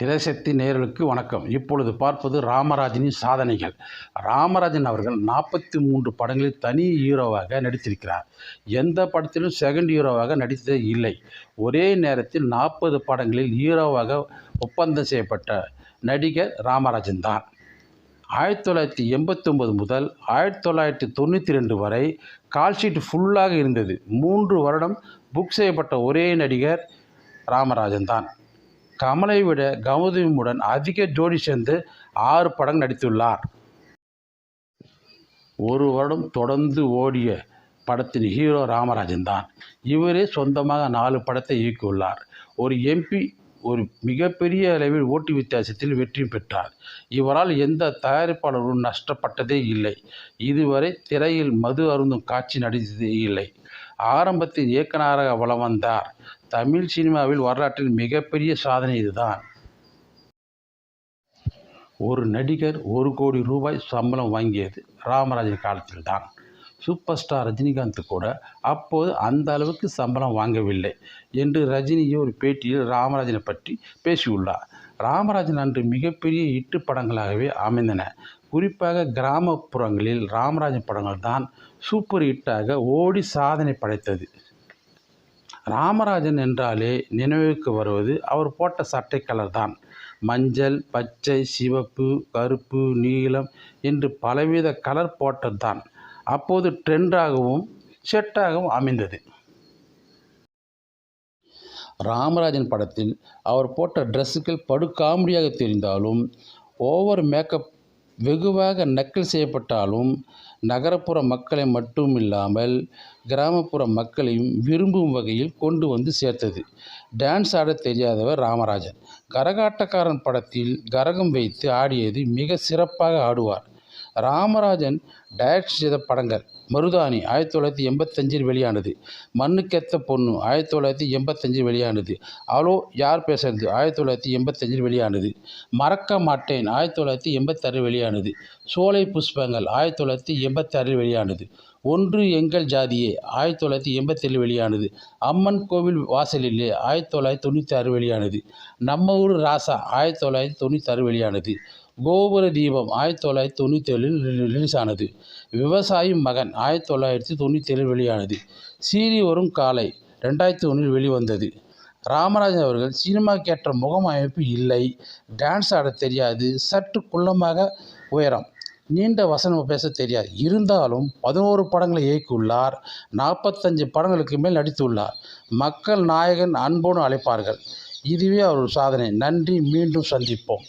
திரைசக்தி நேர்களுக்கு வணக்கம். இப்பொழுது பார்ப்பது ராமராஜனின் சாதனைகள். ராமராஜன் அவர்கள் நாற்பத்தி மூன்று படங்களில் தனி ஹீரோவாக நடித்திருக்கிறார். எந்த படத்திலும் செகண்ட் ஹீரோவாக நடித்ததே இல்லை. ஒரே நேரத்தில் நாற்பது படங்களில் ஹீரோவாக ஒப்பந்தம் செய்யப்பட்ட நடிகர் ராமராஜன் தான். ஆயிரத்தி தொள்ளாயிரத்தி எண்பத்தொம்பது முதல் ஆயிரத்தி தொள்ளாயிரத்தி தொண்ணூற்றி ரெண்டு வரை கால்ஷீட் ஃபுல்லாக இருந்தது. மூன்று வருடம் புக் செய்யப்பட்ட ஒரே நடிகர் ராமராஜன் தான். கமலை விட கௌதமியுடன் அதிக ஜோடி சேர்ந்து ஆறு படம் நடித்துள்ளார். ஒரு வருடம் தொடர்ந்து ஓடிய படத்தின் ஹீரோ ராமராஜன் தான். இவரே சொந்தமாக நாலு படத்தை இயக்கியுள்ளார். ஒரு எம்பி ஒரு மிகப்பெரிய அளவில் ஓட்டு வித்தியாசத்தில் வெற்றி பெற்றார். இவரால் எந்த தயாரிப்பாளரும் நஷ்டப்பட்டதே இல்லை. இதுவரை திரையில் மது அருந்தும் காட்சி நடித்ததே இல்லை. ஆரம்பத்தில் இயக்குனராக வலம் வந்தார். தமிழ் சினிமாவில் வரலாற்றில் மிகப்பெரிய சாதனை இதுதான். ஒரு நடிகர் ஒரு கோடி ரூபாய் சம்பளம் வாங்கியது ராமராஜன் காலத்தில்தான். சூப்பர் ஸ்டார் ரஜினிகாந்த் கூட அப்போது அந்த அளவுக்கு சம்பளம் வாங்கவில்லை என்று ரஜினியை ஒரு பேட்டியில் ராமராஜனை பற்றி பேசியுள்ளார். ராமராஜன் அன்று மிகப்பெரிய இட்டு படங்களாகவே அமைந்தன. குறிப்பாக கிராமப்புறங்களில் ராமராஜன் படங்கள் தான் சூப்பர் ஹிட்டாக ஓடி சாதனை படைத்தது. ராமராஜன் என்றாலே நினைவுக்கு வருவது அவர் போட்ட சட்டை கலர் தான். மஞ்சள் பச்சை சிவப்பு கருப்பு நீலம் என்று பலவித கலர் போட்டது தான். அப்போது ட்ரெண்டாகவும் செட்டாகவும் அமைந்தது. ராமராஜன் படத்தில் அவர் போட்ட ட்ரெஸ்ஸுகள் படு காமெடியாக தெரிந்தாலும் ஓவர் மேக்கப் வெகுவாக நக்கல் செய்யப்பட்டாலும் நகரப்புற மக்களை மட்டும் இல்லாமல் கிராமப்புற மக்களையும் விரும்பும் வகையில் கொண்டு வந்து சேர்த்தது. டான்ஸ் ஆட தெரியாதவர் ராமராஜன். கரகாட்டக்காரன் படத்தில் கரகம் வைத்து ஆடியது மிக சிறப்பாக ஆடுவார். ராமராஜன் டைரக்ட் செய்த படங்கள் மருதாணி ஆயிரத்தி தொள்ளாயிரத்தி எண்பத்தஞ்சில் வெளியானது. மண்ணுக்கெத்த பொண்ணு ஆயிரத்தி தொள்ளாயிரத்தி எண்பத்தஞ்சில் வெளியானது. அலோ யார் பேசுறது? ஆயிரத்தி தொள்ளாயிரத்தி எண்பத்தஞ்சில் வெளியானது. மறக்க மாட்டேன். ஆயிரத்தி தொள்ளாயிரத்தி எண்பத்தாறில் வெளியானது. சோலை புஷ்பங்கள் ஆயிரத்தி தொள்ளாயிரத்தி எண்பத்தாறில் வெளியானது. ஒன்று எங்கள் ஜாதியே ஆயிரத்தி தொள்ளாயிரத்தி எண்பத்தேழு வெளியானது. அம்மன் கோவில் வாசலிலே ஆயிரத்தி தொள்ளாயிரத்தி தொண்ணூற்றி ஆறு வெளியானது. நம்ம ஊர் ராசா ஆயிரத்தி தொள்ளாயிரத்தி தொண்ணூற்றி ஆறு வெளியானது. கோபுர தீபம் ஆயிரத்தி தொள்ளாயிரத்தி தொண்ணூற்றி ஏழில் ரிலீஸ் ஆனது விவசாயி மகன் ஆயிரத்தி தொள்ளாயிரத்தி தொண்ணூற்றி ஏழில் வெளியானது. சீறி வரும் காலை ரெண்டாயிரத்தி ஒன்றில் வெளிவந்தது. ராமராஜன் அவர்கள் சினிமாக்கேற்ற முகம் அமைப்பு இல்லை. டான்ஸ் ஆட தெரியாது. சற்று குள்ளமாக உயரம். நீண்ட வசனம் பேச தெரியாது. இருந்தாலும் பதினோரு படங்களை இயக்கியுள்ளார். நாற்பத்தஞ்சு படங்களுக்கு மேல் நடித்துள்ளார். மக்கள் நாயகன் அன்போடு அழைப்பார்கள். இதுவே அவர் சாதனை. நன்றி. மீண்டும் சந்திப்போம்.